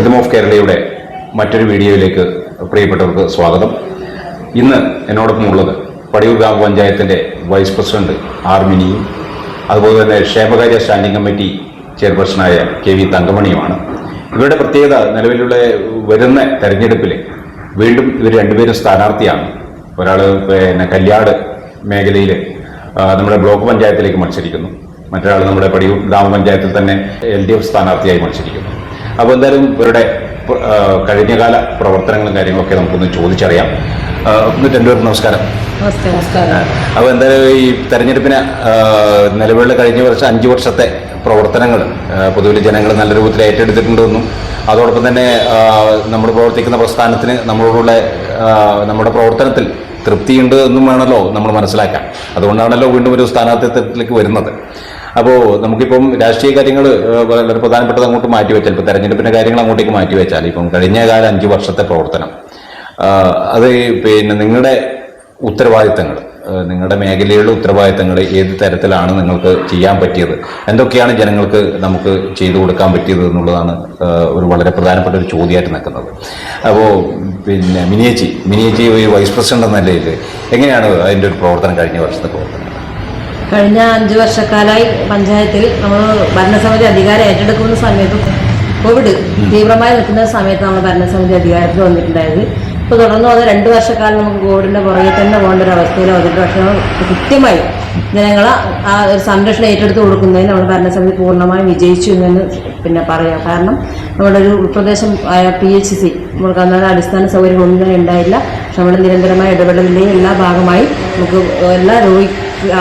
Rhythm of കേരളയുടെ മറ്റൊരു വീഡിയോയിലേക്ക് പ്രിയപ്പെട്ടവർക്ക് സ്വാഗതം. ഇന്ന് എന്നോടൊപ്പം ഉള്ളത് പടിയൂർ ഗ്രാമപഞ്ചായത്തിന്റെ വൈസ് പ്രസിഡന്റ് ആർ മിനിയും അതുപോലെ തന്നെ ക്ഷേമകാര്യ സ്റ്റാൻഡിംഗ് കമ്മിറ്റി ചെയർപേഴ്സണായ കെ വി തങ്കമണിയുമാണ്. ഇവരുടെ പ്രത്യേകത നിലവിലുള്ള വരുന്ന തെരഞ്ഞെടുപ്പിൽ വീണ്ടും ഇവർ രണ്ടുപേരും സ്ഥാനാർത്ഥിയാണ്. ഒരാൾ പിന്നെ കല്യാട് മേഖലയിൽ നമ്മുടെ ബ്ലോക്ക് പഞ്ചായത്തിലേക്ക് മത്സരിക്കുന്നു. മറ്റൊരാൾ നമ്മുടെ പടിയൂർ ഗ്രാമപഞ്ചായത്തിൽ തന്നെ എൽ ഡി എഫ് സ്ഥാനാർത്ഥിയായി മത്സരിക്കുന്നു. അപ്പോൾ എന്തായാലും ഇവരുടെ കഴിഞ്ഞകാല പ്രവർത്തനങ്ങളും കാര്യങ്ങളൊക്കെ നമുക്കൊന്ന് ചോദിച്ചറിയാം. രണ്ടുപേർക്കും നമസ്കാരം. അപ്പോൾ എന്തായാലും ഈ തെരഞ്ഞെടുപ്പിന് നിലവിലുള്ള കഴിഞ്ഞ വർഷം അഞ്ച് വർഷത്തെ പ്രവർത്തനങ്ങൾ പൊതുവിൽ ജനങ്ങൾ നല്ല രൂപത്തിൽ ഏറ്റെടുത്തിട്ടുണ്ടെന്നും അതോടൊപ്പം തന്നെ നമ്മൾ പ്രവർത്തിക്കുന്ന പ്രസ്ഥാനത്തിന് നമ്മളോടുള്ള നമ്മുടെ പ്രവർത്തനത്തിൽ തൃപ്തിയുണ്ട് എന്നും വേണമല്ലോ നമ്മൾ മനസ്സിലാക്കാം അതുകൊണ്ടാണല്ലോ വീണ്ടും ഒരു സ്ഥാനാർത്ഥിത്വത്തിലേക്ക് വരുന്നത്. അപ്പോൾ നമുക്കിപ്പം രാഷ്ട്രീയ കാര്യങ്ങൾ വളരെ പ്രധാനപ്പെട്ടത് അങ്ങോട്ട് മാറ്റിവെച്ചാൽ ഇപ്പോൾ തെരഞ്ഞെടുപ്പിന്റെ കാര്യങ്ങൾ അങ്ങോട്ടേക്ക് മാറ്റിവെച്ചാൽ ഇപ്പം കഴിഞ്ഞ കാല അഞ്ച് വർഷത്തെ പ്രവർത്തനം അത് പിന്നെ നിങ്ങളുടെ ഉത്തരവാദിത്തങ്ങൾ നിങ്ങളുടെ മേഖലയിലുള്ള ഉത്തരവാദിത്തങ്ങൾ ഏത് തരത്തിലാണ് നിങ്ങൾക്ക് ചെയ്യാൻ പറ്റിയത് എന്തൊക്കെയാണ് ജനങ്ങൾക്ക് നമുക്ക് ചെയ്തു കൊടുക്കാൻ പറ്റിയത് എന്നുള്ളതാണ് ഒരു വളരെ പ്രധാനപ്പെട്ട ഒരു ചോദ്യമായിട്ട് നിൽക്കുന്നത്. അപ്പോൾ പിന്നെ മിനിയേച്ചി മിനിയേച്ചി ഒരു വൈസ് പ്രസിഡന്റ് എന്ന നിലയിൽ എങ്ങനെയാണ് അതിന്റെ ഒരു പ്രവർത്തനം കഴിഞ്ഞ വർഷത്തെ പ്രവർത്തനം? കഴിഞ്ഞ അഞ്ചു വർഷക്കാലായി പഞ്ചായത്തിൽ നമ്മൾ ഭരണസമിതി അധികാരം ഏറ്റെടുക്കുന്ന സമയത്ത് കോവിഡ് തീവ്രമായി നിൽക്കുന്ന സമയത്ത് നമ്മൾ ഭരണസമിതി അധികാരത്തിൽ വന്നിട്ടുണ്ടായത് ഇപ്പോൾ തുടർന്ന് വന്ന രണ്ട് വർഷക്കാലം നമുക്ക് കോവിഡിന്റെ പുറകെ തന്നെ പോകേണ്ട ഒരു അവസ്ഥയിൽ വന്നിട്ട് പക്ഷേ കൃത്യമായി ജനങ്ങളെ ആ ഒരു സംരക്ഷണം ഏറ്റെടുത്ത് കൊടുക്കുന്നതിന് നമ്മൾ ഭരണസമിതി പൂർണമായും വിജയിച്ചു എന്ന് പിന്നെ പറയാം. കാരണം നമ്മുടെ ഒരു ഉൾപ്രദേശം ആയ പി എച്ച് സി നമുക്ക് അന്നേരം അടിസ്ഥാന സൗകര്യം ഒന്നും തന്നെ ഉണ്ടായില്ല. പക്ഷെ നമ്മുടെ നിരന്തരമായ ഇടപെടലിന്റെ എല്ലാ ഭാഗമായി നമുക്ക് എല്ലാ രോഗി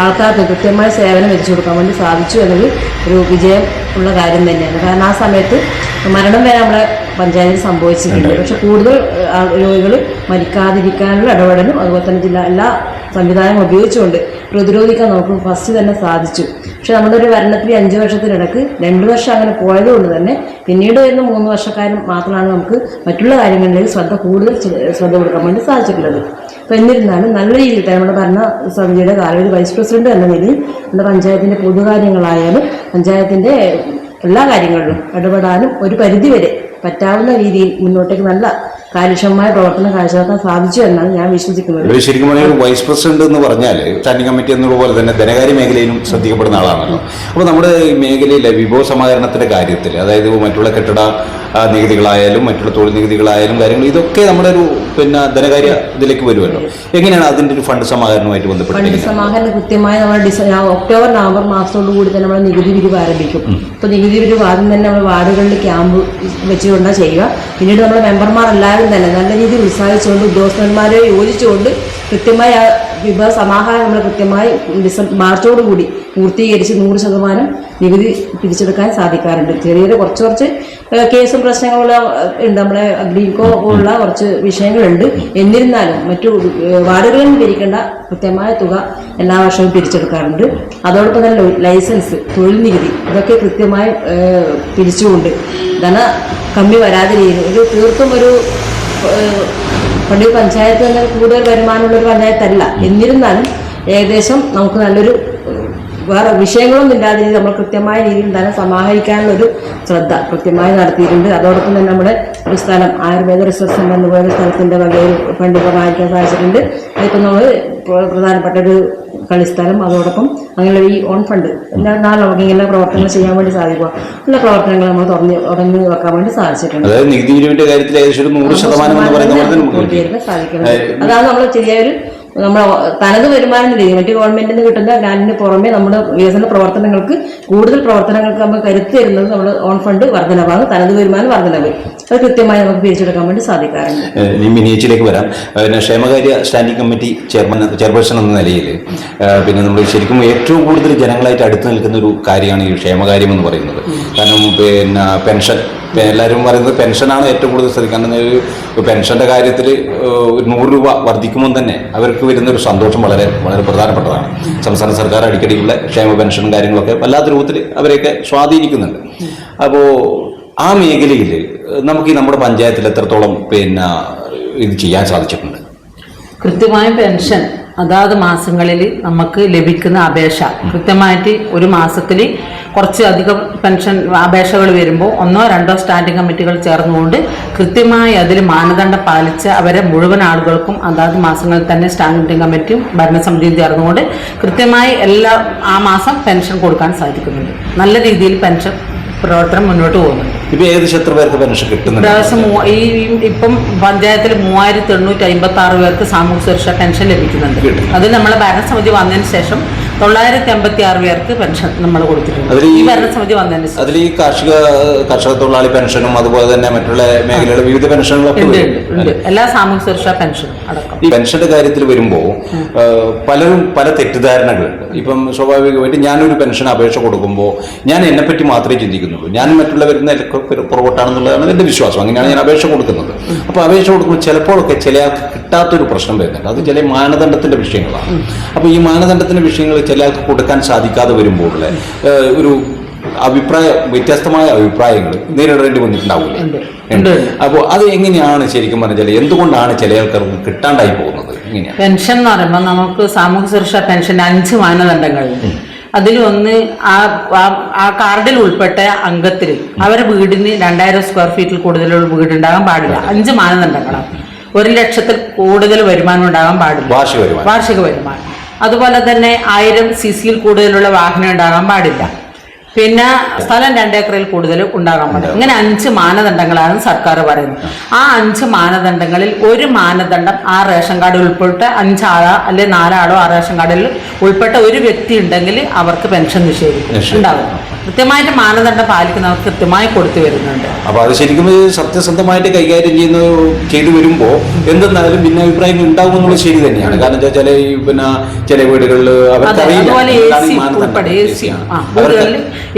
ആൾക്കാർക്ക് കൃത്യമായ സേവനം എത്തിച്ചു കൊടുക്കാൻ വേണ്ടി സാധിച്ചു എന്നത് ഒരു വിജയം ഉള്ള കാര്യം തന്നെയാണ്. കാരണം ആ സമയത്ത് മരണം വരെ നമ്മുടെ പഞ്ചായത്തിൽ സംഭവിച്ചിട്ടുണ്ട്. പക്ഷെ കൂടുതൽ രോഗികൾ മരിക്കാതിരിക്കാനുള്ള ഇടപെടലും അതുപോലെ തന്നെ ജില്ലാ എല്ലാ സംവിധാനങ്ങളും ഉപയോഗിച്ചുകൊണ്ട് പ്രതിരോധിക്കാൻ നമുക്ക് ഫസ്റ്റ് തന്നെ സാധിച്ചു. പക്ഷെ നമ്മുടെ ഒരു ഭരണത്തിൽ അഞ്ച് വർഷത്തിനിടക്ക് രണ്ട് വർഷം അങ്ങനെ പോയതുകൊണ്ട് തന്നെ പിന്നീട് വരുന്ന മൂന്ന് വർഷക്കാരും മാത്രമാണ് നമുക്ക് മറ്റുള്ള കാര്യങ്ങളിലേക്ക് ശ്രദ്ധ കൂടുതൽ ശ്രദ്ധ കൊടുക്കാൻ വേണ്ടി സാധിച്ചിട്ടുള്ളത്. അപ്പോൾ എന്നിരുന്നാലും നല്ല രീതിയിൽ തന്നെ നമ്മുടെ ഭരണ സമിതിയുടെ കാലം ഒരു വൈസ് പ്രസിഡന്റ് എന്ന നിലയിൽ നമ്മുടെ പഞ്ചായത്തിന്റെ പൊതുകാര്യങ്ങളായാലും പഞ്ചായത്തിന്റെ എല്ലാ കാര്യങ്ങളിലും ഇടപെടാനും ഒരു പരിധിവരെ പറ്റാവുന്ന രീതിയിൽ മുന്നോട്ടേക്ക് നല്ല കാര്യക്ഷമമായ പ്രവർത്തനം കാഴ്ചവെക്കാൻ സാധിച്ചു എന്നാണ് ഞാൻ വിശ്വസിക്കുന്നത്. ഇവർ ശരിക്കും പറഞ്ഞാൽ വൈസ് പ്രസിഡന്റ് എന്ന് പറഞ്ഞാൽ സ്റ്റാൻഡിംഗ് കമ്മിറ്റി എന്നുള്ള പോലെ തന്നെ ധനകാര്യ മേഖലയിലും ശ്രദ്ധിക്കപ്പെടുന്ന ആളാണല്ലോ. അപ്പോൾ നമ്മുടെ ഈ മേഖലയിലെ വിഭവ സമാഹരണത്തിന്റെ കാര്യത്തിൽ അതായത് മറ്റുള്ള കെട്ടിട ആ, നികുതികളായാലും മറ്റുള്ള തൊഴിൽ നികുതികളായാലും കാര്യങ്ങൾ ഇതൊക്കെ നമ്മുടെ ഒരു പിന്നെ ധനകാര്യ ഇതിലേക്ക് വരുമല്ലോ. എങ്ങനെയാണ് അതിന്റെ ഒരു ഫണ്ട് സമാഹരണവുമായിട്ട് ഫണ്ട് ബന്ധപ്പെട്ടിരിക്കുന്നത് സമാഹരണം കൃത്യമായി നമ്മൾ ഡിസ ആ, ഒക്ടോബർ നവംബർ മാസത്തോടു കൂടി തന്നെ നമ്മൾ നികുതി പിരിവ് ആരംഭിക്കും. അപ്പോൾ നികുതി പിരിവ് ആദ്യം തന്നെ നമ്മൾ വാർഡുകളിൽ ക്യാമ്പ് വെച്ചുകൊണ്ടാണ് ചെയ്യുക. പിന്നീട് നമ്മുടെ മെമ്പർമാർ എല്ലാവരും തന്നെ. നല്ല രീതിയിൽ ഉത്സാഹിച്ചുകൊണ്ട് ഉദ്യോഗസ്ഥന്മാരെ യോജിച്ചുകൊണ്ട് കൃത്യമായി ആ വിഭവ സമാഹാരം നമ്മൾ കൃത്യമായി മാർച്ചോട് കൂടി പൂർത്തീകരിച്ച് നൂറ് ശതമാനം നികുതി പിരിച്ചെടുക്കാൻ സാധിക്കാറുണ്ട്. ചെറിയ കുറച്ച് കുറച്ച് കേസും പ്രശ്നങ്ങളുള്ള ഉണ്ട് നമ്മുടെ ഗ്രീൻകോ പോലുള്ള കുറച്ച് വിഷയങ്ങളുണ്ട്. എന്നിരുന്നാലും മറ്റു വാർഡുകളിൽ നിന്ന് പിരിക്കേണ്ട കൃത്യമായ തുക എല്ലാ വർഷവും പിരിച്ചെടുക്കാറുണ്ട്. അതോടൊപ്പം തന്നെ ലൈസൻസ് തൊഴിൽ നികുതി ഇതൊക്കെ കൃത്യമായി പിരിച്ചുകൊണ്ട്. ധന കമ്മി വരാതിരിക്കുന്നു. ഒരു തീർത്തും ഒരു പണ്ടൊരു പഞ്ചായത്ത് തന്നെ കൂടുതൽ വരുമാനമുള്ള ഒരു പഞ്ചായത്തല്ല. എന്നിരുന്നാലും ഏകദേശം നമുക്ക് നല്ലൊരു വേറെ വിഷയങ്ങളൊന്നും ഇല്ലാതെ നമ്മൾ കൃത്യമായ രീതിയിൽ ധനം സമാഹരിക്കാനുള്ള ഒരു ശ്രദ്ധ കൃത്യമായി നടത്തിയിട്ടുണ്ട്. അതോടൊപ്പം തന്നെ നമ്മുടെ ഒരു സ്ഥലം ആയുർവേദ റിസർച്ച് സെന്റർ എന്നുപോലെ സ്ഥലത്തിന്റെ വകയിൽ ഫണ്ട് സമാഹരിക്കാൻ സാധിച്ചിട്ടുണ്ട്. അതിപ്പോൾ നമ്മൾ പ്രധാനപ്പെട്ട ഒരു കളിസ്ഥലം. അതോടൊപ്പം അങ്ങനെയുള്ള ഈ ഓൺ ഫണ്ട് എല്ലാ നാല് ഇങ്ങനെ പ്രവർത്തനങ്ങൾ ചെയ്യാൻ വേണ്ടി സാധിക്കുക. എല്ലാ പ്രവർത്തനങ്ങൾ നമ്മൾ തുറന്ന് തുടങ്ങി വെക്കാൻ വേണ്ടി സാധിച്ചിട്ടുണ്ട്. അതായത് നികുതി പിരിവിന്റെ കാര്യത്തിൽ ഏകദേശം ഒരു നൂറ് ശതമാനം എന്ന് പറയുന്ന നമ്മൾ ശരിയായ നമുക്ക് നമ്മൾ നമ്മുടെ തനത് വരുമാനം രീതി മറ്റു ഗവൺമെന്റിൽ നിന്ന് കിട്ടുന്ന ഗ്രാന്റിന് പുറമെ നമ്മുടെ വികസന പ്രവർത്തനങ്ങൾക്ക് കൂടുതൽ പ്രവർത്തനങ്ങൾക്ക് നമ്മൾ കരുത്ത് തരുന്നത് നമ്മുടെ ഓൺ ഫണ്ട് വർധനവാണ്. തനത് വരുമാനം വർധനവ്. അത് കൃത്യമായി നമുക്ക് പിരിച്ചെടുക്കാൻ വേണ്ടി സാധിക്കാറുണ്ട്. മിനിയേച്ചിലേക്ക് വരാം. പിന്നെ ക്ഷേമകാര്യ സ്റ്റാൻഡിംഗ് കമ്മിറ്റി ചെയർമാൻ ചെയർപേഴ്സൺ എന്ന നിലയിൽ പിന്നെ നമ്മൾ ശരിക്കും ഏറ്റവും കൂടുതൽ ജനങ്ങളായിട്ട് അടുത്ത് നിൽക്കുന്ന ഒരു കാര്യമാണ് ഈ ക്ഷേമകാര്യം എന്ന് പറയുന്നത്. കാരണം പിന്നെ പെൻഷൻ ഇപ്പം എല്ലാവരും പറയുന്നത് പെൻഷനാണ് ഏറ്റവും കൂടുതൽ ശ്രദ്ധിക്കുക കാരണം ഒരു പെൻഷന്റെ കാര്യത്തിൽ നൂറ് രൂപ വർദ്ധിക്കുമ്പോൾ തന്നെ അവർക്ക് വരുന്ന ഒരു സന്തോഷം വളരെ വളരെ പ്രധാനപ്പെട്ടതാണ്. സംസ്ഥാന സർക്കാർ അടിക്കടിയുള്ള ക്ഷേമ പെൻഷനും കാര്യങ്ങളൊക്കെ വല്ലാത്ത രൂപത്തിൽ അവരെയൊക്കെ സ്വാധീനിക്കുന്നുണ്ട്. അപ്പോൾ ആ മേഖലയിൽ നമുക്ക് നമ്മുടെ പഞ്ചായത്തിൽ എത്രത്തോളം പിന്നെ ഇത് ചെയ്യാൻ സാധിച്ചിട്ടുണ്ട്? കൃത്യമായ പെൻഷൻ അതാത് മാസങ്ങളിൽ നമുക്ക് ലഭിക്കുന്ന അപേക്ഷ. കൃത്യമായിട്ട് ഒരു മാസത്തിൽ കുറച്ച് അധികം പെൻഷൻ അപേക്ഷകൾ വരുമ്പോൾ ഒന്നോ രണ്ടോ സ്റ്റാൻഡിംഗ് കമ്മിറ്റികൾ ചേർന്നുകൊണ്ട് കൃത്യമായി അതിൽ മാനദണ്ഡം പാലിച്ച് അവരെ മുഴുവൻ ആളുകൾക്കും അതാത് മാസങ്ങളിൽ തന്നെ സ്റ്റാൻഡിംഗ് കമ്മിറ്റിയും ഭരണസമിതിയും ചേർന്നുകൊണ്ട് കൃത്യമായി എല്ലാ ആ മാസം പെൻഷൻ കൊടുക്കാൻ സാധിക്കുന്നുണ്ട്. നല്ല രീതിയിൽ പെൻഷൻ പ്രവർത്തനം മുന്നോട്ട് പോകുന്നുണ്ട് ഇപ്പൊ ഏകദേശം എത്ര പേർക്ക് പെൻഷൻ കിട്ടുന്നുണ്ട്? മൂവ- ഈ ഇപ്പം പഞ്ചായത്തിൽ മൂവായിരത്തി എണ്ണൂറ്റി അമ്പത്തി ആറ് പേർക്ക് സാമൂഹ്യ സുരക്ഷാ പെൻഷൻ ലഭിക്കുന്നുണ്ട്. കിട്ടും. അത് നമ്മളെ ഭരണസമിതി വന്നതിന് ശേഷം തൊള്ളായിരത്തി അമ്പത്തി ആറ് പേർക്ക് പെൻഷൻ നമ്മൾ കൊടുത്തിട്ടുണ്ട്. അതിൽ ഈ- ഭരണസമിതി വന്നതിന് അതിൽ ഈ കാർഷിക കർഷക തൊഴിലാളി പെൻഷനും അതുപോലെ തന്നെ മറ്റുള്ള മേഖലയുടെ വിവിധ പെൻഷനുകളൊക്കെ ഉണ്ട് എല്ലാ സാമൂഹ്യ സുരക്ഷാ പെൻഷനും അടക്കം. ഈ പെൻഷന്റെ കാര്യത്തിൽ വരുമ്പോൾ പലരും പല തെറ്റിദ്ധാരണകളുണ്ട്. ഇപ്പം സ്വാഭാവികമായിട്ട് ഞാനൊരു പെൻഷൻ അപേക്ഷ കൊടുക്കുമ്പോൾ ഞാൻ എന്നെ പറ്റി മാത്രമേ ചിന്തിക്കുന്നുള്ളൂ. ഞാൻ മറ്റുള്ളവരുന്ന പുറകോട്ടാണെന്നുള്ളതാണ് എന്റെ വിശ്വാസം. അങ്ങനെയാണ് ഞാൻ അപേക്ഷ കൊടുക്കുന്നത്. അപ്പോൾ അപേക്ഷ കൊടുക്കുമ്പോൾ ചിലപ്പോഴൊക്കെ ചില കിട്ടാത്തൊരു പ്രശ്നം വരുന്നുണ്ട്. അത് ചില മാനദണ്ഡത്തിന്റെ വിഷയങ്ങളാണ്. അപ്പോൾ ഈ മാനദണ്ഡത്തിന്റെ വിഷയങ്ങൾ ചില ആൾക്ക് കൊടുക്കാൻ സാധിക്കാതെ വരുമ്പോൾ ഒരു അഭിപ്രായ വ്യത്യസ്തമായ അഭിപ്രായങ്ങൾ നേരിടേണ്ടി വന്നിട്ടുണ്ടാവില്ലേ. അപ്പോൾ അത് എങ്ങനെയാണ് ശരിക്കും പറഞ്ഞാൽ എന്തുകൊണ്ടാണ് ചില ആൾക്കാർക്ക് കിട്ടാണ്ടായി പോകുന്നത്? പെൻഷൻ എന്ന് പറയുമ്പോൾ നമുക്ക് സാമൂഹ്യ സുരക്ഷാ പെൻഷൻ അഞ്ച് മാനദണ്ഡങ്ങൾ. അതിലൊന്ന് ആ ആ- കാർഡിൽ ഉൾപ്പെട്ട അംഗത്തിൽ അവരെ വീടിന് രണ്ടായിരം സ്ക്വയർ ഫീറ്റിൽ കൂടുതലുള്ള വീട് വീടുണ്ടാകാൻ പാടില്ല. അഞ്ച് മാനദണ്ഡങ്ങളാണ്. ഒരു ലക്ഷത്തിൽ കൂടുതൽ വരുമാനം ഉണ്ടാകാൻ പാടില്ല. വാർഷിക വരുമാനം. അതുപോലെ തന്നെ ആയിരം സി സിയിൽ കൂടുതലുള്ള വാഹനം ഉണ്ടാകാൻ പാടില്ല. പിന്നെ സ്ഥലം രണ്ടേക്കറിൽ കൂടുതൽ ഉണ്ടാകാൻ പാടില്ല. ഇങ്ങനെ അഞ്ച് മാനദണ്ഡങ്ങളാണ് സർക്കാർ പറയുന്നത്. ആ അഞ്ച് മാനദണ്ഡങ്ങളിൽ ഒരു മാനദണ്ഡം ആ റേഷൻ കാർഡ് ഉൾപ്പെട്ട അഞ്ചാളോ അല്ലെ നാലാളോ ആ റേഷൻ കാർഡിൽ ഉൾപ്പെട്ട ഒരു വ്യക്തി ഉണ്ടെങ്കിൽ അവർക്ക് പെൻഷൻ നിഷേധിക്കും. ഉണ്ടാകും കൃത്യമായിട്ട് മാനദണ്ഡം പാലിക്കുന്നവർക്ക് കൃത്യമായി കൊടുത്തു വരുന്നുണ്ട്. അപ്പൊ അത് ശരിക്കും സത്യസന്ധമായിട്ട് കൈകാര്യം ചെയ്യുന്ന ചെയ്തു വരുമ്പോൾ എന്തെന്നാലും പിന്നെ അഭിപ്രായങ്ങൾ ഉണ്ടാവും എന്നുള്ളത് ശരി തന്നെയാണ്. കാരണം ചില ഈ പിന്നെ ചില വീടുകളിൽ അതുപോലെ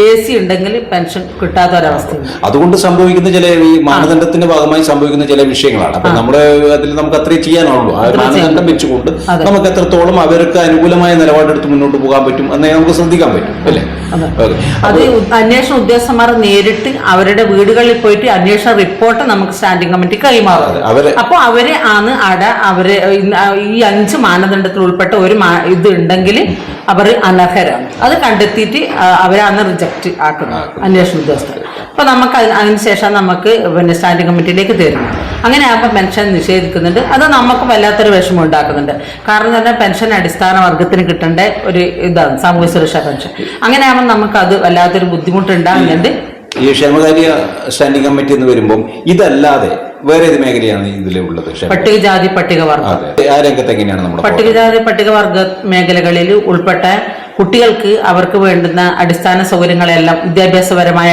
എ സി എ ഉണ്ടെങ്കിൽ പെൻഷൻ കിട്ടാത്ത ഒരവസ്ഥ അതുകൊണ്ട് സംഭവിക്കുന്ന ചില ഈ മാനദണ്ഡത്തിന്റെ ഭാഗമായി സംഭവിക്കുന്ന ചില വിഷയങ്ങളാണ്. അപ്പൊ നമ്മുടെ അതിൽ നമുക്ക് അത്രയും ചെയ്യാനുള്ളൂ. ആ മാനദണ്ഡം വെച്ചുകൊണ്ട് നമുക്ക് എത്രത്തോളം അവർക്ക് അനുകൂലമായ നിലപാടെടുത്ത് മുന്നോട്ട് പോകാൻ പറ്റും എന്നെ നമുക്ക് ശ്രദ്ധിക്കാൻ പറ്റും. അല്ലേ? അതെ. ഓക്കെ. അന്വേഷണ ഉദ്യോഗസ്ഥന്മാർ നേരിട്ട് അവരുടെ വീടുകളിൽ പോയിട്ട് അന്വേഷണ റിപ്പോർട്ട് നമുക്ക് സ്റ്റാൻഡിംഗ് കമ്മിറ്റി കൈമാറും. അപ്പോൾ അവരെ ആണ് അവിടെ അവർ ഈ അഞ്ച് മാനദണ്ഡത്തിൽ ഉൾപ്പെട്ട ഒരു ഇത് ഉണ്ടെങ്കിൽ അവർ അനർഹരാണ്. അത് കണ്ടെത്തിയിട്ട് അവരാണ് റിജക്റ്റ് ആക്കുന്നത്. അന്വേഷണ ഉദ്യോഗസ്ഥർ. അപ്പോൾ നമുക്ക് അതിന് അതിനുശേഷം നമുക്ക് പിന്നെ സ്റ്റാൻഡിംഗ് കമ്മിറ്റിയിലേക്ക് തരുന്നു. അങ്ങനെ ആകുമ്പോൾ പെൻഷൻ നിഷേധിക്കുന്നുണ്ട്. അത് നമുക്ക് വല്ലാത്തൊരു വിഷമം ഉണ്ടാക്കുന്നുണ്ട്. കാരണം തന്നെ പെൻഷൻ അടിസ്ഥാന വർഗത്തിന് കിട്ടേണ്ട ഒരു ഇതാണ് സാമൂഹ്യ സുരക്ഷാ പെൻഷൻ അങ്ങനെ ആകുമ്പോൾ നമുക്ക് അത് വല്ലാത്തൊരു ബുദ്ധിമുട്ടുണ്ടാകുന്നുണ്ട്. ഈ ക്ഷേമകാര്യ സ്റ്റാൻഡിംഗ് കമ്മിറ്റി എന്ന് വരുമ്പോൾ ഇതല്ലാതെ വേറെ ഏത് മേഖലയാണ് ഇതിലുള്ളത് പട്ടികജാതി പട്ടികവർഗം. ആ രംഗത്ത് എങ്ങനെയാണ് നമ്മുടെ പട്ടികജാതി പട്ടികവർഗ മേഖലകളിൽ ഉൾപ്പെട്ട കുട്ടികൾക്ക് അവർക്ക് വേണ്ടുന്ന അടിസ്ഥാന സൗകര്യങ്ങളെല്ലാം വിദ്യാഭ്യാസപരമായ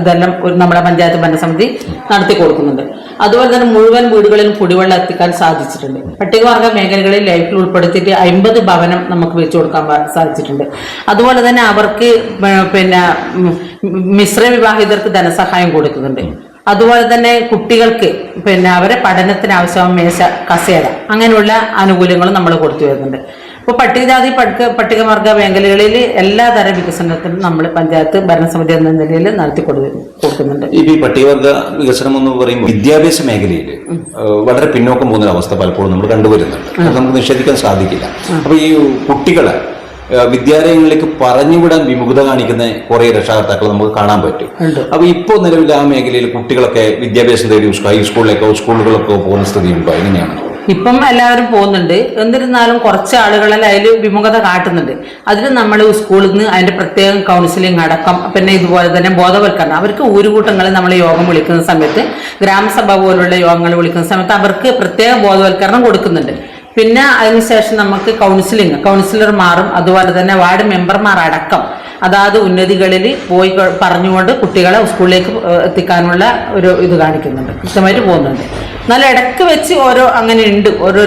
ഇതെല്ലാം നമ്മുടെ പഞ്ചായത്ത് ഭരണസമിതി നടത്തി കൊടുക്കുന്നുണ്ട്. അതുപോലെ തന്നെ മുഴുവൻ വീടുകളിലും കുടിവെള്ളം എത്തിക്കാൻ സാധിച്ചിട്ടുണ്ട്. പട്ടികവർഗ മേഖലകളിൽ ലൈഫിൽ ഉൾപ്പെടുത്തിയിട്ട് അമ്പത് ഭവനം നമുക്ക് വെച്ചു കൊടുക്കാൻ സാധിച്ചിട്ടുണ്ട്. അതുപോലെ തന്നെ അവർക്ക് പിന്നെ മിശ്ര വിവാഹിതർക്ക് ധനസഹായം കൊടുക്കുന്നുണ്ട്. അതുപോലെ തന്നെ കുട്ടികൾക്ക് പിന്നെ അവരെ പഠനത്തിന് ആവശ്യമായ മേശ കസേര അങ്ങനെയുള്ള ആനുകൂല്യങ്ങളും നമ്മൾ കൊടുത്തു വരുന്നുണ്ട്. ഇപ്പോൾ പട്ടികജാതി പട്ടിക പട്ടികവർഗ മേഖലകളിൽ എല്ലാതര വികസനത്തിനും നമ്മൾ പഞ്ചായത്ത് ഭരണസമിതി എന്ന നിലയിൽ നടത്തി കൊടുക്കുന്നുണ്ട്. ഈ ഈ പട്ടികവർഗ വികസനം എന്ന് പറയുമ്പോൾ വിദ്യാഭ്യാസ മേഖലയിൽ വളരെ പിന്നോക്കം പോകുന്ന അവസ്ഥ പലപ്പോഴും നമ്മൾ കണ്ടുവരുന്നുണ്ട്. അത് നമുക്ക് നിഷേധിക്കാൻ സാധിക്കില്ല. അപ്പോൾ ഈ കുട്ടികളെ വിദ്യാലയങ്ങളിലേക്ക് പറഞ്ഞുവിടാൻ വിമുഖത കാണിക്കുന്ന കുറെ രക്ഷാകർത്താക്കൾ നമുക്ക് കാണാൻ പറ്റും. അപ്പൊ ഇപ്പോൾ നിലവിൽ ആ മേഖലയിൽ കുട്ടികളൊക്കെ വിദ്യാഭ്യാസം തേടി ഹൈസ്കൂളിലേക്കോ സ്കൂളുകളിലൊക്കെ പോകുന്ന സ്ഥിതി ഉണ്ടോ എങ്ങനെയാണ്? ഇപ്പം എല്ലാവരും പോകുന്നുണ്ട്. എന്നിരുന്നാലും കുറച്ച് ആളുകളെല്ലാം അതിൽ വിമുഖത കാട്ടുന്നുണ്ട്. അതിന് നമ്മൾ സ്കൂളിൽ നിന്ന് അതിന്റെ പ്രത്യേകം കൗൺസിലിംഗ് അടക്കം പിന്നെ ഇതുപോലെ തന്നെ ബോധവൽക്കരണം. അവർക്ക് ഊരുകൂട്ടങ്ങളിൽ നമ്മൾ യോഗം വിളിക്കുന്ന സമയത്ത് ഗ്രാമസഭ പോലുള്ള യോഗങ്ങൾ വിളിക്കുന്ന സമയത്ത് അവർക്ക് പ്രത്യേക ബോധവൽക്കരണം കൊടുക്കുന്നുണ്ട്. പിന്നെ അതിനുശേഷം നമുക്ക് കൗൺസിലിംഗ് കൗൺസിലർമാറും അതുപോലെ തന്നെ വാർഡ് മെമ്പർമാർ അടക്കം. അതാത് ഉന്നതികളിൽ പോയി പറഞ്ഞുകൊണ്ട് കുട്ടികളെ സ്കൂളിലേക്ക് എത്തിക്കാനുള്ള ഒരു ഇത് കാണിക്കുന്നുണ്ട്. കൃത്യമായിട്ട് പോകുന്നുണ്ട്. നല്ല ഇടയ്ക്ക് വെച്ച് ഓരോ അങ്ങനെ ഉണ്ട്. ഓരോ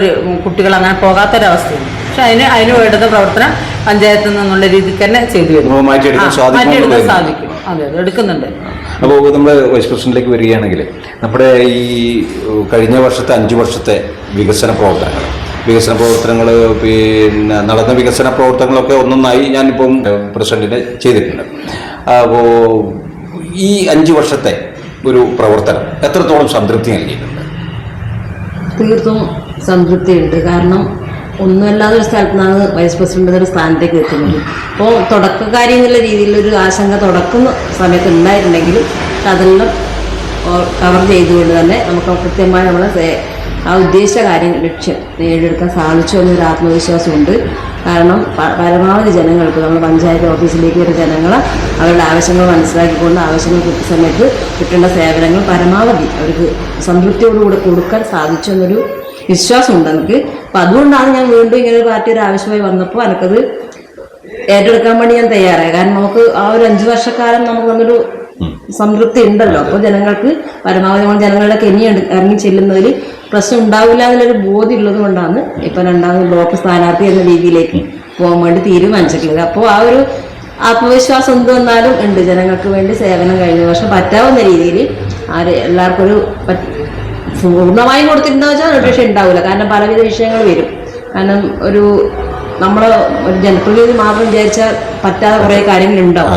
കുട്ടികൾ അങ്ങനെ പോകാത്തൊരവസ്ഥയുണ്ട് പക്ഷെ അതിന് അതിന് വേണ്ടുന്ന പ്രവർത്തനം പഞ്ചായത്തിൽ നിന്നുള്ള രീതിക്ക് തന്നെ ചെയ്തു വരും മാറ്റിയെടുക്കാൻ സാധിക്കും അതെ അതെ എടുക്കുന്നുണ്ട്. അപ്പോൾ നമ്മൾ വൈസ് പ്രസിഡന്റിലേക്ക് വരികയാണെങ്കിൽ നമ്മുടെ ഈ കഴിഞ്ഞ വർഷത്തെ അഞ്ച് വർഷത്തെ വികസന പ്രവർത്തനങ്ങൾ വികസന പ്രവർത്തനങ്ങൾ പിന്നെ നടന്ന വികസന പ്രവർത്തനങ്ങളൊക്കെ ഒന്നൊന്നായി ഞാനിപ്പം പ്രസിഡന്റിനെ ചെയ്തിട്ടുണ്ട്. അപ്പോൾ ഈ അഞ്ച് വർഷത്തെ ഒരു പ്രവർത്തനം എത്രത്തോളം സംതൃപ്തി നൽകിയിട്ടുണ്ട്? തീർത്തും സംതൃപ്തിയുണ്ട്. കാരണം ഒന്നുമല്ലാതെ ഒരു സ്ഥലത്ത് നിന്നാണ് വൈസ് പ്രസിഡന്റ് ഒരു സ്ഥാനത്തേക്ക് എത്തുന്നത്. അപ്പോൾ തുടക്കക്കാരി എന്നുള്ള രീതിയിലൊരു ആശങ്ക തുടക്കുന്ന സമയത്ത് ഉണ്ടായിട്ടുണ്ടെങ്കിലും അതെല്ലാം കവർ ചെയ്തുകൊണ്ട് തന്നെ നമുക്ക് കൃത്യമായി നമ്മളെ ആ ഉദ്ദേശിച്ച കാര്യം ലക്ഷ്യം നേടിയെടുക്കാൻ സാധിച്ചു എന്നൊരു ആത്മവിശ്വാസമുണ്ട്. കാരണം പരമാവധി ജനങ്ങൾക്ക് നമ്മൾ പഞ്ചായത്ത് ഓഫീസിലേക്ക് വരുന്ന ജനങ്ങൾ അവരുടെ ആവശ്യങ്ങൾ മനസ്സിലാക്കിക്കൊണ്ട് ആവശ്യങ്ങൾ കൃത്യസമയത്ത് കിട്ടേണ്ട സേവനങ്ങൾ പരമാവധി അവർക്ക് സംതൃപ്തിയോടുകൂടെ കൊടുക്കാൻ സാധിച്ചു എന്നൊരു വിശ്വാസമുണ്ട് എനിക്ക്. അപ്പം അതുകൊണ്ടാണ് ഞാൻ വീണ്ടും ഇങ്ങനെ ഒരു പാർട്ടി ഒരു ആവശ്യമായി വന്നപ്പോൾ എനിക്കത് ഏറ്റെടുക്കാൻ വേണ്ടി ഞാൻ തയ്യാറായി. കാരണം നമുക്ക് ആ ഒരു അഞ്ചു വർഷക്കാലം നമുക്ക് നമ്മളൊരു സംതൃപ്തി ഉണ്ടല്ലോ. അപ്പോൾ ജനങ്ങൾക്ക് പരമാവധി നമ്മൾ ജനങ്ങളുടെ കെനി ഇറങ്ങി ചെല്ലുന്നതിൽ പ്രശ്നം ഉണ്ടാവില്ല എന്നുള്ളൊരു ബോധ്യം ഉള്ളത് കൊണ്ടാണ് ഇപ്പൊ രണ്ടാമത് ബ്ലോക്ക് സ്ഥാനാർത്ഥി എന്ന രീതിയിലേക്ക് പോകാൻ വേണ്ടി തീരുമാനിച്ചിട്ടുള്ളത്. അപ്പോൾ ആ ഒരു ആത്മവിശ്വാസം എന്ത് വന്നാലും ഉണ്ട്. ജനങ്ങൾക്ക് വേണ്ടി സേവനം കഴിഞ്ഞ. വർഷം പറ്റാവുന്ന രീതിയിൽ ആര് എല്ലാവർക്കും ഒരു പൂർണമായും കൊടുത്തിട്ടുണ്ടോ വെച്ചാൽ ഒരു പക്ഷേ ഉണ്ടാവില്ല. കാരണം പലവിധ വിഷയങ്ങൾ വരും. കാരണം ഒരു നമ്മൾ ഒരു ജനപ്രതിനിധി മാത്രം വിചാരിച്ചാൽ പറ്റാതെ കുറേ കാര്യങ്ങളുണ്ടാവും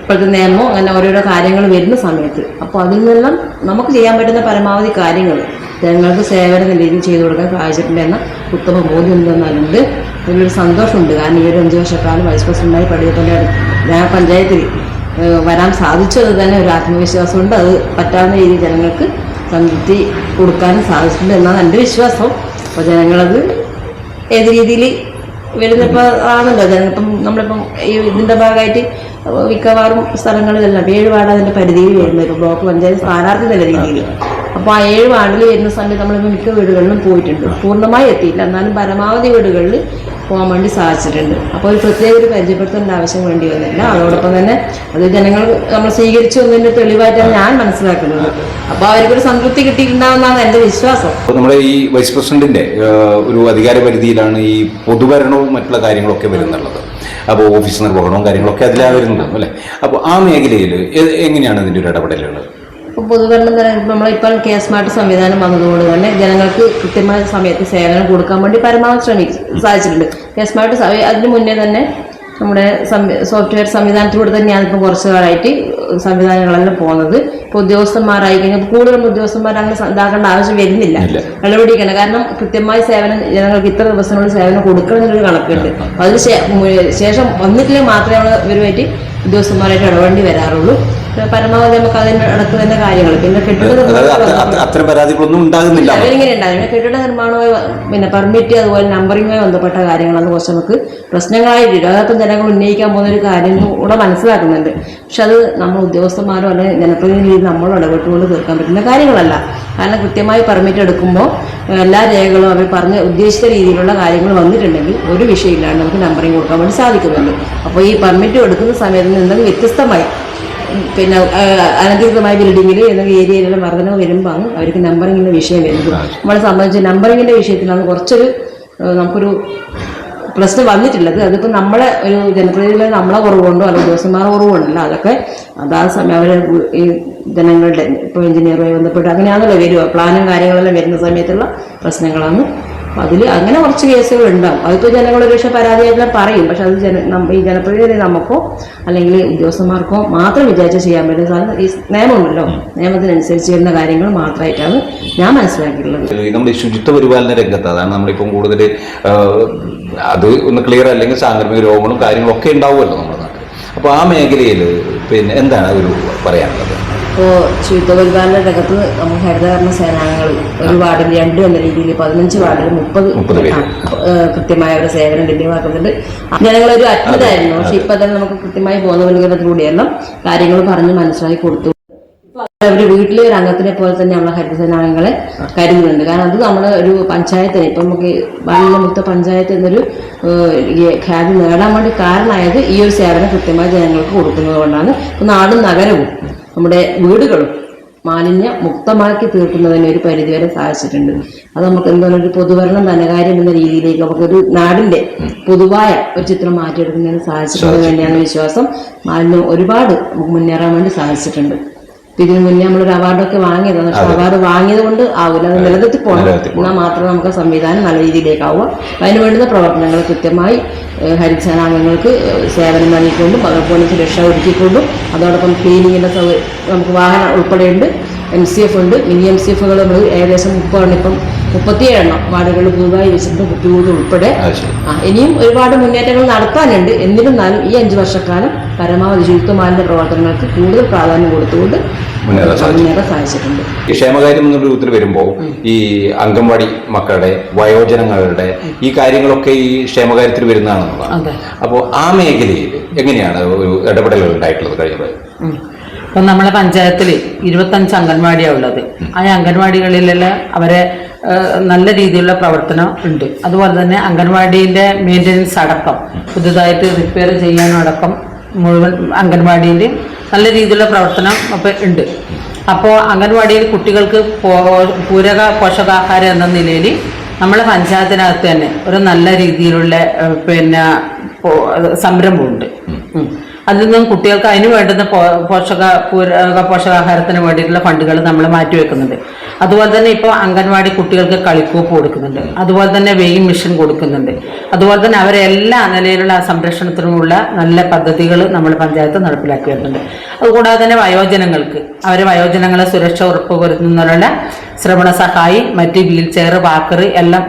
ഇപ്പോഴത്തെ നിയമം അങ്ങനെ ഓരോരോ കാര്യങ്ങൾ വരുന്ന സമയത്ത്. അപ്പോൾ അതിൽ നിന്നെല്ലാം നമുക്ക് ചെയ്യാൻ പറ്റുന്ന പരമാവധി കാര്യങ്ങൾ ജനങ്ങൾക്ക് സേവനം രീതിയിൽ ചെയ്തു കൊടുക്കാൻ സാധിച്ചിട്ടുണ്ട് എന്ന ഉത്തമ ബോധ്യം എന്തെന്നാലുണ്ട് അതിലൊരു സന്തോഷമുണ്ട്. കാരണം ഈ ഒരു അഞ്ച് വർഷക്കാലം വൈസ് പ്രസിഡന്റായി പഠിത്തത്തിന്റെ ഗ്രാമപഞ്ചായത്തിൽ വരാൻ സാധിച്ചത് തന്നെ ഒരു ആത്മവിശ്വാസമുണ്ട് അത് പറ്റാവുന്ന രീതിയിൽ ജനങ്ങൾക്ക് സംതൃപ്തി കൊടുക്കാനും സാധിച്ചിട്ടുണ്ട് എന്നാണ് എന്റെ വിശ്വാസം. അപ്പോൾ ജനങ്ങളത് ഏത് രീതിയിൽ വരുന്നപ്പോൾ ആണല്ലോ. ജനങ്ങൾ ഇപ്പം നമ്മളിപ്പം ഈ ഇതിന്റെ ഭാഗമായിട്ട് മിക്കവാറും സ്ഥലങ്ങളിലെല്ലാം ഏഴ് വാർഡ് അതിന്റെ പരിധിയിൽ വരുന്നത് ബ്ലോക്ക് പഞ്ചായത്ത് സ്ഥാനാർത്ഥി നല്ല രീതിയിൽ. അപ്പോൾ ആ ഏഴ് വാർഡിൽ വരുന്ന സമയത്ത് നമ്മൾ മിക്ക വീടുകളിലും പോയിട്ടുണ്ട്. പൂർണമായി എത്തിയില്ല എന്നാലും പരമാവധി വീടുകളിൽ പോകാൻ വേണ്ടി സാധിച്ചിട്ടുണ്ട്. അപ്പോൾ ഒരു പ്രത്യേക ഒരു പരിചയപ്പെടുത്തേണ്ട ആവശ്യം വേണ്ടി വന്നില്ല അതോടൊപ്പം തന്നെ അത് ജനങ്ങൾ നമ്മൾ സ്വീകരിച്ചു എന്നതിന്റെ തെളിവായിട്ടാണ് ഞാൻ മനസ്സിലാക്കുന്നത്. അപ്പോൾ അവർക്കൊരു സംതൃപ്തി കിട്ടിയിട്ടുണ്ടാവുന്നതാണ് എന്റെ വിശ്വാസം. അപ്പോൾ നമ്മുടെ ഈ വൈസ് പ്രസിഡന്റിന്റെ ഒരു അധികാര പരിധിയിലാണ് ഈ പൊതുഭരണവും മറ്റുള്ള കാര്യങ്ങളൊക്കെ വരുന്നുള്ളത്. അപ്പോൾ ഓഫീസ് നിർവഹണവും കാര്യങ്ങളൊക്കെ അതിലാണ് വരുന്നത് അല്ലേ? അപ്പോൾ ആ മേഖലയിൽ എങ്ങനെയാണ് ഇതിന്റെ ഒരു ഇടപെടലുകൾ ഇപ്പോൾ പൊതുഭരണം തന്നെ നമ്മളിപ്പോൾ കെ സ്മാർട്ട് സംവിധാനം വന്നതുകൊണ്ട് തന്നെ ജനങ്ങൾക്ക് കൃത്യമായ സമയത്ത് സേവനം കൊടുക്കാൻ വേണ്ടി പരമാവധി ശ്രമിക്കും സാധിച്ചിട്ടുണ്ട്. കെ സ്മാർട്ട് അതിന് മുന്നേ തന്നെ നമ്മുടെ സോഫ്റ്റ്വെയർ സംവിധാനത്തിലൂടെ തന്നെയാണ് ഇപ്പം കുറച്ച് കാലമായിട്ട് സംവിധാനങ്ങളെല്ലാം പോകുന്നത്. ഇപ്പോൾ ഉദ്യോഗസ്ഥന്മാരായി കഴിഞ്ഞാൽ കൂടുതലും ഉദ്യോഗസ്ഥന്മാർ അങ്ങനെ ഇതാക്കേണ്ട ആവശ്യം വരുന്നില്ല. കണ്ടുപിടിക്കണം കാരണം കൃത്യമായ സേവനം ജനങ്ങൾക്ക് ഇത്ര ദിവസങ്ങളിൽ സേവനം കൊടുക്കണം എന്നൊരു കണക്കുണ്ട്. അതിന് ശേഷം വന്നിട്ടില്ലെങ്കിൽ മാത്രമേ അവർ ഇവരുമായിട്ട് ഉദ്യോഗസ്ഥന്മാരായിട്ട് ഇടപെടേണ്ടി വരാറുള്ളൂ. പരമാവധി നമുക്ക് അതിന്റെ അടുത്ത് തന്നെ കാര്യങ്ങൾ. പിന്നെ കെട്ടിട അത്തരം പരാതികളൊന്നും ഉണ്ടാകുന്നില്ല. അവരിങ്ങനെ ഉണ്ടാകും. പിന്നെ കെട്ടിട നിർമ്മാണവുമായി പിന്നെ പെർമിറ്റ് അതുപോലെ നമ്പറിങ്ങുമായി ബന്ധപ്പെട്ട കാര്യങ്ങളെന്ന് കുറച്ച് നമുക്ക് പ്രശ്നങ്ങളായിട്ടില്ല അതപ്പം ജനങ്ങൾ ഉന്നയിക്കാൻ പോകുന്ന ഒരു കാര്യം കൂടെ മനസ്സിലാക്കുന്നുണ്ട്. പക്ഷെ അത് നമ്മൾ ഉദ്യോഗസ്ഥന്മാരോ അല്ലെങ്കിൽ ജനപ്രതിനിധി ഇടപെട്ടുകൊണ്ട് തീർക്കാൻ പറ്റുന്ന കാര്യങ്ങളല്ല. കാരണം കൃത്യമായി പെർമിറ്റ് എടുക്കുമ്പോൾ എല്ലാ രേഖകളും അവർ പറഞ്ഞ ഉദ്ദേശിച്ച രീതിയിലുള്ള കാര്യങ്ങൾ വന്നിട്ടുണ്ടെങ്കിൽ ഒരു വിഷയമില്ലാണ്ട് നമുക്ക് നമ്പറിങ് കൊടുക്കാൻ വേണ്ടി സാധിക്കുന്നുണ്ട്. അപ്പോൾ ഈ പെർമിറ്റ് എടുക്കുന്ന സമയത്ത് നിന്നും വ്യത്യസ്തമായി പിന്നെ അനധികൃതമായ ബിൽഡിങ്ങിൽ ഏതെങ്കിലും ഏരിയയിലുള്ള വർധനവ് വരുമ്പോൾ അവർക്ക് നമ്പറിങ്ങിന്റെ വിഷയം വരുന്നത്. നമ്മളെ സംബന്ധിച്ച് നമ്പറിങ്ങിന്റെ വിഷയത്തിലാണ് കുറച്ചൊരു നമുക്കൊരു പ്രശ്നം വന്നിട്ടുള്ളത്. അതിപ്പോൾ നമ്മളെ ഒരു ജനപ്രതിനിധികളെ നമ്മളെ കുറവുണ്ടോ അല്ലെങ്കിൽ ഉദ്യോഗസ്ഥന്മാരെ കുറവുണ്ടല്ലോ അതൊക്കെ അതാ സമയം അവർ ഈ ജനങ്ങളുടെ ഇപ്പോൾ എഞ്ചിനീയറുമായി ബന്ധപ്പെട്ട് അങ്ങനെയാണല്ലോ വരിക. പ്ലാനും കാര്യങ്ങളെല്ലാം വരുന്ന സമയത്തുള്ള പ്രശ്നങ്ങളാണ് അതിൽ അങ്ങനെ കുറച്ച് കേസുകൾ ഉണ്ടാവും. അതിപ്പോൾ ജനങ്ങൾ ഒരു പക്ഷേ പരാതിയായിട്ടുള്ള പറയും. പക്ഷെ അത് ജന ഈ ജനപ്രതിനിധി നമുക്കോ അല്ലെങ്കിൽ ഉദ്യോഗസ്ഥന്മാർക്കോ മാത്രം വിചാരിച്ച് ചെയ്യാൻ പറ്റുന്ന സാധനം ഈ നിയമമുണ്ടല്ലോ. നിയമത്തിനനുസരിച്ച് വരുന്ന കാര്യങ്ങൾ മാത്രമായിട്ടാണ് ഞാൻ മനസ്സിലാക്കിയിട്ടുള്ളത്. നമ്മുടെ ശുചിത്വ പരിപാലന രംഗത്ത് അതാണ് നമ്മളിപ്പം കൂടുതൽ അത് ഒന്ന് ക്ലിയർ അല്ലെങ്കിൽ സാംക്രമിക രോഗങ്ങളും കാര്യങ്ങളും ഒക്കെ ഉണ്ടാവുമല്ലോ നമ്മുടെ നാട്ടിൽ അപ്പോൾ ആ മേഖലയിൽ പിന്നെ എന്താണ് ഒരു പറയാനുള്ളത്? ഇപ്പോൾ ശുദ്ധപരിപാലന രംഗത്ത് നമുക്ക് ഹരിതകർമ്മ സേനാംഗങ്ങൾ ഒരു വാർഡിൽ രണ്ട് എന്ന രീതിയിൽ പതിനഞ്ച് വാർഡിൽ മുപ്പത് കൃത്യമായ ഒരു സേവനം ലഭ്യമാക്കുന്നുണ്ട്. ജനങ്ങളൊരു അത്ഭുതമായിരുന്നു. പക്ഷെ ഇപ്പൊ തന്നെ നമുക്ക് കൃത്യമായി ബോധവൽക്കരണത്തിലൂടെയെല്ലാം കാര്യങ്ങൾ പറഞ്ഞ് മനസ്സിലാക്കി കൊടുത്തു. അവർ വീട്ടിലെ ഒരു അംഗത്തിനെ പോലെ തന്നെ നമ്മളെ ഹരിതസേനാംഗങ്ങളെ കരുതുന്നുണ്ട്. കാരണം അത് നമ്മുടെ ഒരു പഞ്ചായത്തിന് ഇപ്പം നമുക്ക് ബാലമുക്ത പഞ്ചായത്ത് എന്നൊരു ഖ്യാതി നേടാൻ വേണ്ടി കാരണമായത് ഈ ഒരു സേവനം കൃത്യമായി ജനങ്ങൾക്ക് കൊടുക്കുന്നത് കൊണ്ടാണ്. ഇപ്പം നാടും നഗരവും. നമ്മുടെ വീടുകളും മാലിന്യ മുക്തമാക്കി തീർക്കുന്നതിന് ഒരു പരിധിവരെ സഹായിച്ചിട്ടുണ്ട്. അത് നമുക്ക് എന്താണ് ഒരു പൊതുവരണം ധനകാര്യം എന്ന രീതിയിലേക്ക് നമുക്കൊരു നാടിന്റെ പൊതുവായ ഒരു ചിത്രം മാറ്റിയെടുക്കുന്നതിന് സാധിച്ചിട്ടുണ്ട് വേണ്ടിയാണ് വിശ്വാസം. മാലിന്യം ഒരുപാട് മുന്നേറാൻ വേണ്ടി സാധിച്ചിട്ടുണ്ട് ഇപ്പൊ ഇതിനു മുന്നേ നമ്മളൊരു അവാർഡൊക്കെ വാങ്ങിയതാണ് പക്ഷെ അവാർഡ് വാങ്ങിയത് കൊണ്ട് ആവില്ല. അത് നിലനിർത്തി പോകണം എന്നാൽ മാത്രമേ നമുക്ക് സംവിധാനം നല്ല രീതിയിലേക്കാവുക ആവുക അതിന് വേണ്ടുന്ന പ്രവർത്തനങ്ങൾ കൃത്യമായി ഏഹ്, സേവനം നൽകിക്കൊണ്ടും അതുപോലെ സുരക്ഷ ഒരുക്കിക്കൊണ്ടും അതോടൊപ്പം ക്ലീനിങ്ങിന്റെ നമുക്ക് വാഹനം ഉൾപ്പെടെയുണ്ട്. എം സി എഫ് ഉണ്ട്. മിനി എം സി എഫുകൾ നമ്മൾ ഏകദേശം മുപ്പതാണ് ഇപ്പം മുപ്പത്തിയേഴെണ്ണം വാർഡുകളിൽ പുതുതായി വെച്ചിട്ടുണ്ട് കുട്ടികൂട് ഉൾപ്പെടെ. ഇനിയും ഒരുപാട് മുന്നേറ്റങ്ങൾ നടത്താനുണ്ട്. എന്നിരുന്നാലും ഈ അഞ്ചു വർഷക്കാലം പരമാവധി ശുചിത്വമാലിന്യ പ്രവർത്തനങ്ങൾക്ക് കൂടുതൽ പ്രാധാന്യം കൊടുത്തുകൊണ്ട് മുന്നേറാൻ സാധിച്ചു. സാധിച്ചിട്ടുണ്ട്. ഈ ക്ഷേമകാര്യം എന്നുള്ള രൂപത്തിൽ വരുമ്പോൾ ഈ അംഗൻവാടി മക്കളുടെ വയോജനങ്ങളുടെ ഈ കാര്യങ്ങളൊക്കെ ഈ ക്ഷേമകാര്യത്തിൽ വരുന്നതാണെന്നുള്ളതാണ്. അതെ. അപ്പോൾ ആ മേഖലയിൽ എങ്ങനെയാണ് ഒരു ഇടപെടലുകൾ ഉണ്ടായിട്ടുള്ളത് കഴിഞ്ഞത്. ഇപ്പം നമ്മളെ പഞ്ചായത്തിൽ ഇരുപത്തഞ്ച് അംഗൻവാടിയാണ് ഉള്ളത്. ആ അംഗൻവാടികളിലെല്ലാം അവരെ നല്ല രീതിയിലുള്ള പ്രവർത്തനം ഉണ്ട്. അതുപോലെ തന്നെ അംഗൻവാടിയിലെ മെയിന്റനൻസ് അടക്കം പുതുതായിട്ട് റിപ്പയർ ചെയ്യാനും അടക്കം മുഴുവൻ അംഗൻവാടിയിൽ നല്ല രീതിയിലുള്ള പ്രവർത്തനം അപ്പോൾ ഉണ്ട്. അപ്പോൾ അംഗൻവാടിയിൽ കുട്ടികൾക്ക് പൂരക പോഷകാഹാരം എന്ന നിലയിൽ നമ്മളെ പഞ്ചായത്തിനകത്ത് തന്നെ ഒരു നല്ല രീതിയിലുള്ള പിന്നെ സംരംഭമുണ്ട്. അതിൽ നിന്നും കുട്ടികൾക്ക് അതിന് വേണ്ടുന്ന പോഷക പോഷകാഹാരത്തിന് വേണ്ടിയിട്ടുള്ള ഫണ്ടുകൾ നമ്മൾ മാറ്റിവെക്കുന്നുണ്ട് അതുപോലെ തന്നെ ഇപ്പോൾ അംഗൻവാടി കുട്ടികൾക്ക് കളിക്കൂപ്പ് കൊടുക്കുന്നുണ്ട്. അതുപോലെ തന്നെ വെയിങ് മിഷൻ കൊടുക്കുന്നുണ്ട്. അതുപോലെ തന്നെ അവരെ എല്ലാ നിലയിലുള്ള സംരക്ഷണത്തിനുമുള്ള നല്ല പദ്ധതികൾ നമ്മൾ പഞ്ചായത്ത് നടപ്പിലാക്കി വരുന്നുണ്ട് അതുകൂടാതെ തന്നെ വയോജനങ്ങൾക്ക് അവരെ വയോജനങ്ങളെ സുരക്ഷ ഉറപ്പുവരുത്തുന്നതിനുള്ള ശ്രവണ സഹായി മറ്റ് വീൽ ചെയർ വാക്കർ എല്ലാം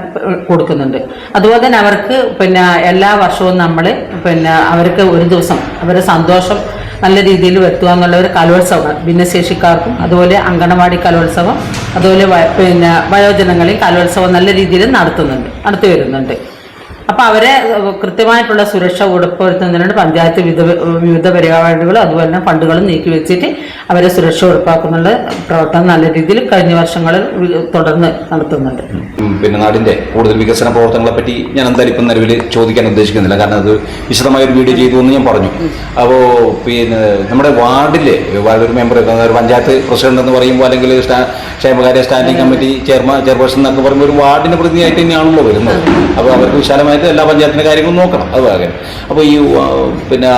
കൊടുക്കുന്നുണ്ട്. അതുപോലെ തന്നെ അവർക്ക് പിന്നെ എല്ലാ വർഷവും നമ്മൾ പിന്നെ അവർക്ക് ഒരു ദിവസം അവരെ സന്തോഷം നല്ല രീതിയിൽ വരുത്തുക എന്നുള്ള ഒരു കലോത്സവമാണ് ഭിന്നശേഷിക്കാർക്കും അതുപോലെ അങ്കണവാടി കലോത്സവം അതുപോലെ പിന്നെ വയോജനങ്ങളിൽ കലോത്സവം നല്ല രീതിയിൽ നടത്തുന്നുണ്ട് നടത്തി വരുന്നുണ്ട്. അപ്പോൾ അവരെ കൃത്യമായിട്ടുള്ള സുരക്ഷ ഉറപ്പുവരുത്തുന്നതിനാണ് പഞ്ചായത്ത് വിവിധ വിവിധ പരിപാടികളും അതുപോലെ തന്നെ ഫണ്ടുകളും നീക്കി വെച്ചിട്ട് അവരെ സുരക്ഷ ഉറപ്പാക്കുന്നുള്ള പ്രവർത്തനം നല്ല രീതിയിൽ കഴിഞ്ഞ വർഷങ്ങളിൽ തുടർന്ന് നടത്തുന്നുണ്ട്. പിന്നെ നാടിന്റെ കൂടുതൽ വികസന പ്രവർത്തനങ്ങളെ പറ്റി ഞാൻ എന്തായാലും ഇപ്പം നിലവിൽ ചോദിക്കാൻ ഉദ്ദേശിക്കുന്നില്ല. കാരണം അത് വിശദമായ ഒരു വീഡിയോ ചെയ്തു എന്ന് ഞാൻ പറഞ്ഞു. അപ്പോൾ പിന്നെ നമ്മുടെ വാർഡിലെ വാർഡ് ഒരു മെമ്പർ പഞ്ചായത്ത് പ്രസിഡന്റ് എന്ന് പറയുമ്പോൾ അല്ലെങ്കിൽ ക്ഷേമകാര്യ സ്റ്റാൻഡിംഗ് കമ്മിറ്റി ചെയർമാൻ ചെയർപേഴ്സൺ എന്നൊക്കെ പറയുമ്പോൾ ഒരു വാർഡിന്റെ പ്രതിനിധിയായിട്ട് തന്നെയാണല്ലോ വരുന്നത്. അപ്പോൾ അവർക്ക് വിശാലമായിട്ട് എല്ലാ പഞ്ചായത്തിന്റെ കാര്യങ്ങളും നോക്കണം. അത് വേഗം അപ്പോൾ ഈ പിന്നെ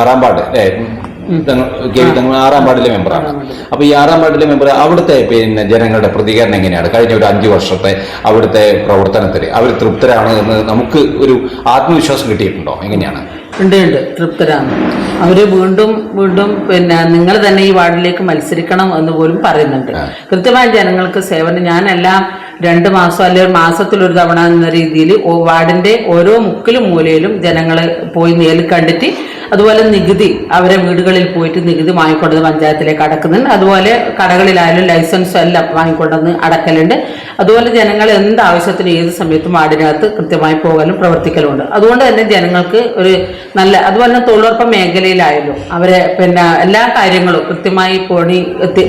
ആറാം പാട് അല്ലേ? കെ വി തങ്ങൾ ആറാം വാർഡിലെ മെമ്പറാണ്. അപ്പൊ ഈ ആറാം വാർഡിലെ മെമ്പർ അവിടുത്തെ പിന്നെ ജനങ്ങളുടെ പ്രതികരണം എങ്ങനെയാണ്? കഴിഞ്ഞ ഒരു അഞ്ചു വർഷത്തെ അവിടുത്തെ പ്രവർത്തനത്തിൽ അവർ തൃപ്തരാണ് എന്ന് നമുക്ക് ഒരു ആത്മവിശ്വാസം കിട്ടിയിട്ടുണ്ടോ? എങ്ങനെയാണ്? ഉണ്ട് ഉണ്ട്. തൃപ്തരാണ്. അവർ വീണ്ടും വീണ്ടും പിന്നെ നിങ്ങൾ തന്നെ ഈ വാർഡിലേക്ക് മത്സരിക്കണം എന്ന് പോലും പറയുന്നുണ്ട്. കൃത്യമായി ജനങ്ങൾക്ക് സേവനം ഞാനെല്ലാം രണ്ട് മാസം അല്ലെങ്കിൽ മാസത്തിൽ ഒരു തവണ എന്ന രീതിയിൽ വാർഡിന്റെ ഓരോ മുക്കിലും മൂലയിലും ജനങ്ങളെ പോയി നേരിൽ കണ്ടിട്ട് അതുപോലെ നികുതി അവരെ വീടുകളിൽ പോയിട്ട് നികുതി വാങ്ങിക്കൊണ്ടത് പഞ്ചായത്തിലേക്ക് അടക്കുന്നുണ്ട്. അതുപോലെ കടകളിലായാലും ലൈസൻസ് എല്ലാം വാങ്ങിക്കൊണ്ടുവന്ന് അടക്കലുണ്ട്. അതുപോലെ ജനങ്ങൾ എന്ത് ആവശ്യത്തിന് ഏത് സമയത്തും വാർഡിനകത്ത് കൃത്യമായി പോകാനും പ്രവർത്തിക്കലും ഉണ്ട് അതുകൊണ്ട് തന്നെ ജനങ്ങൾക്ക് ഒരു നല്ല അതുപോലെ തന്നെ തൊഴിലുറപ്പ് മേഖലയിലായാലും അവരെ പിന്നെ എല്ലാ കാര്യങ്ങളും കൃത്യമായി പണി എത്തി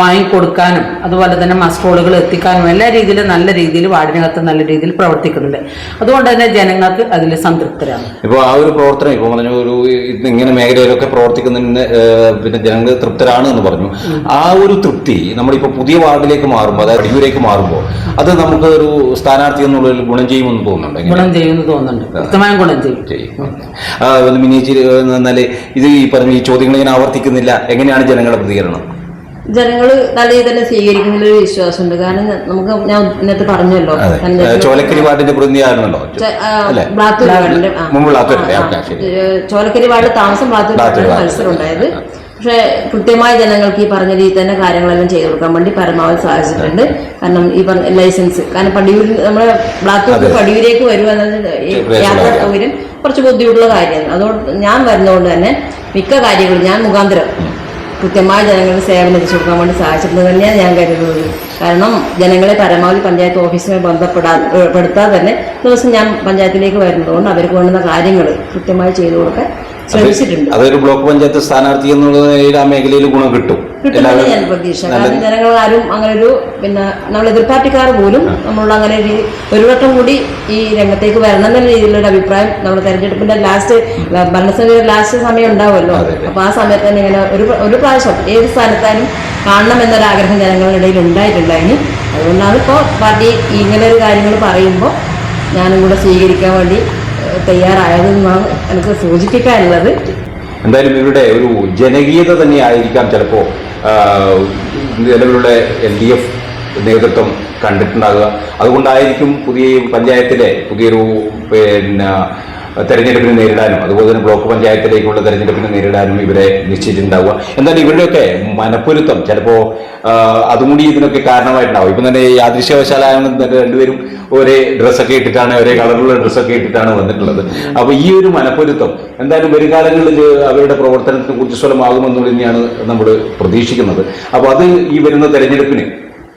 വാങ്ങിക്കൊടുക്കാനും അതുപോലെ തന്നെ മസ്കോളുകൾ എത്തിക്കാനും എല്ലാ രീതിയിലും നല്ല രീതിയിൽ വാടിനകത്ത് നല്ല രീതിയിൽ പ്രവർത്തിക്കുന്നുണ്ട്. അതുകൊണ്ട് തന്നെ ജനങ്ങൾക്ക് അതിൽ സംതൃപ്തരാണ്. ഇപ്പോൾ ആ ഒരു പ്രവർത്തനം ഇപ്പോൾ ഒരു ഇങ്ങനെ മേഖലയിലൊക്കെ പ്രവർത്തിക്കുന്നതിന് പിന്നെ ജനങ്ങൾ തൃപ്തരാണ് എന്ന് പറഞ്ഞു. ആ ഒരു തൃപ്തി നമ്മളിപ്പോൾ പുതിയ വാർഡിലേക്ക് മാറുമ്പോൾ അതായത് അടിയൂരേക്ക് മാറുമ്പോൾ അത് നമുക്ക് ഒരു സ്ഥാനാർത്ഥി എന്നുള്ളതിൽ ഗുണം ചെയ്യുമെന്ന് തോന്നുന്നുണ്ട്? ഗുണം ചെയ്യുമെന്ന് തോന്നുന്നുണ്ട്. ഗുണം ചെയ്യും. മിനിയേച്ചർ എന്നാൽ ഇത് ഈ പറഞ്ഞ ഈ ചോദ്യങ്ങൾ ഇങ്ങനെ ആവർത്തിക്കുന്നില്ല. എങ്ങനെയാണ് ജനങ്ങളുടെ പ്രതികരണം? ജനങ്ങൾ നല്ല രീതിയിൽ തന്നെ സ്വീകരിക്കുന്ന ഒരു വിശ്വാസമുണ്ട്. കാരണം നമുക്ക് ഞാൻ ഇന്നത്തെ പറഞ്ഞല്ലോ. ചോലക്കരി വാർഡിന്റെ ബ്ലാത്തൂർ വാർഡിന്റെ ചോലക്കരി വാർഡ് താമസം ബ്ലാത്തൂർ മത്സരം ഉണ്ടായത്. പക്ഷെ കൃത്യമായ ജനങ്ങൾക്ക് ഈ പറഞ്ഞ രീതിയിൽ തന്നെ കാര്യങ്ങളെല്ലാം ചെയ്തു കൊടുക്കാൻ വേണ്ടി പരമാവധി സാധിച്ചിട്ടുണ്ട് കാരണം ഈ പറഞ്ഞ ലൈസൻസ് കാരണം പടിയൂരിൽ നമ്മുടെ ബ്ലാത്തൂർ പടിയൂരേക്ക് വരുക എന്നത് യാത്രാ. സൗകര്യം കുറച്ച് ബുദ്ധിമുട്ടുള്ള കാര്യമാണ്. അതുകൊണ്ട് ഞാൻ വരുന്നതുകൊണ്ട് തന്നെ മിക്ക കാര്യങ്ങളും ഞാൻ മുഖാന്തരം കൃത്യമായ ജനങ്ങളുടെ സേവനം എത്തിച്ചു കൊടുക്കാൻ വേണ്ടി സാധിച്ചിട്ടുണ്ട് തന്നെയാണ് ഞാൻ കരുതുന്നത്. കാരണം ജനങ്ങളെ പരമാവധി പഞ്ചായത്ത് ഓഫീസുമായി ബന്ധപ്പെടാൻ ഏ, പെടുത്താതെ തന്നെ ദിവസം ഞാൻ പഞ്ചായത്തിലേക്ക് വരുന്നതുകൊണ്ട് അവർക്ക് വേണ്ടുന്ന കാര്യങ്ങൾ കൃത്യമായി ചെയ്തു കൊടുക്കാൻ ശ്രമിച്ചിട്ടുണ്ട്. അതൊരു ബ്ലോക്ക് പഞ്ചായത്ത് സ്ഥാനാർത്ഥി എന്നുള്ള നിലയിൽ ആ മേഖലയിൽ ഗുണം കിട്ടും. കിട്ടുമെന്ന് ഞാൻ പ്രതീക്ഷ കാരണം ജനങ്ങൾ ആരും അങ്ങനെ ഒരു പിന്നെ നമ്മൾ എതിർ പാർട്ടിക്കാർ പോലും നമ്മൾ അങ്ങനെ ഒരു ഒരു വട്ടം കൂടി ഈ രംഗത്തേക്ക് വരണം എന്ന രീതിയിലുള്ള ഒരു അഭിപ്രായം നമ്മൾ തെരഞ്ഞെടുപ്പിന്റെ ലാസ്റ്റ് ഭരണസമിതിയുടെ ലാസ്റ്റ് സമയം ഉണ്ടാവുമല്ലോ. അപ്പൊ ആ സമയത്ത് തന്നെ ഇങ്ങനെ ഒരു ഒരു പ്രാവശ്യം ഏത് സ്ഥാനത്തായാലും കാണണം എന്നൊരാഗ്രഹം ജനങ്ങളുടെ ഇടയിൽ ഉണ്ടായിട്ടുണ്ടായിരുന്നു അതുകൊണ്ടാണ് ഇപ്പോൾ പാർട്ടി ഇങ്ങനെ ഒരു കാര്യങ്ങൾ പറയുമ്പോൾ ഞാനും കൂടെ സ്വീകരിക്കാൻ വേണ്ടി തയ്യാറായതെന്നാണ് എനിക്ക് സൂചിപ്പിക്കാനുള്ളത്. എന്തായാലും ഇവരുടെ ഒരു ജനകീയത തന്നെ ആയിരിക്കാം ചിലപ്പോൾ നിലവിലുള്ള എൽ ഡി എഫ് നേതൃത്വം കണ്ടിട്ടുണ്ടാകുക അതുകൊണ്ടായിരിക്കും പുതിയ പഞ്ചായത്തിലെ പുതിയൊരു പിന്നെ തെരഞ്ഞെടുപ്പിനെ നേരിടാനും അതുപോലെ തന്നെ ബ്ലോക്ക് പഞ്ചായത്തിലേക്കുള്ള തെരഞ്ഞെടുപ്പിനെ നേരിടാനും ഇവരെ നിശ്ചയിച്ചിട്ടുണ്ടാവുക. എന്നാൽ ഇവരുടെയൊക്കെ മനപ്പൊരുത്തം ചിലപ്പോൾ അതും കൂടി ഇതിനൊക്കെ കാരണമായിട്ടുണ്ടാവും. ഇപ്പം തന്നെ യാദൃശ്യവശാലാണ് തന്നെ രണ്ടുപേരും ഒരേ ഡ്രസ്സൊക്കെ ഇട്ടിട്ടാണ് ഒരേ കളറുള്ള ഡ്രസ്സൊക്കെ ഇട്ടിട്ടാണ് വന്നിട്ടുള്ളത്. അപ്പൊ ഈ ഒരു മനപ്പൊരുത്തം എന്തായാലും വരും കാലങ്ങളിൽ അവരുടെ പ്രവർത്തനത്തിന് ഊർജസ്വലമാകുമെന്ന് തന്നെയാണ് നമ്മൾ പ്രതീക്ഷിക്കുന്നത്. അപ്പോൾ അത് ഈ വരുന്ന തെരഞ്ഞെടുപ്പിന്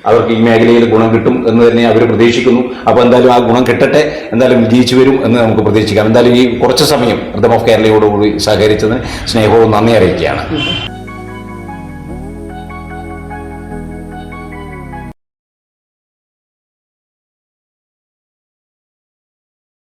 അവർക്ക് ഈ മേഖലയിൽ ഗുണം കിട്ടും എന്ന് തന്നെ അവർ പ്രതീക്ഷിക്കുന്നു. അപ്പോൾ എന്തായാലും ആ ഗുണം കിട്ടട്ടെ എന്തായാലും വിജയിച്ചു വരും എന്ന് നമുക്ക് പ്രതീക്ഷിക്കാം. എന്തായാലും ഈ കുറച്ച് സമയം റിതം ഓഫ് കേരളയോടുകൂടി സഹകരിച്ചതിന് സ്നേഹവും നന്ദി അറിയിക്കുകയാണ്.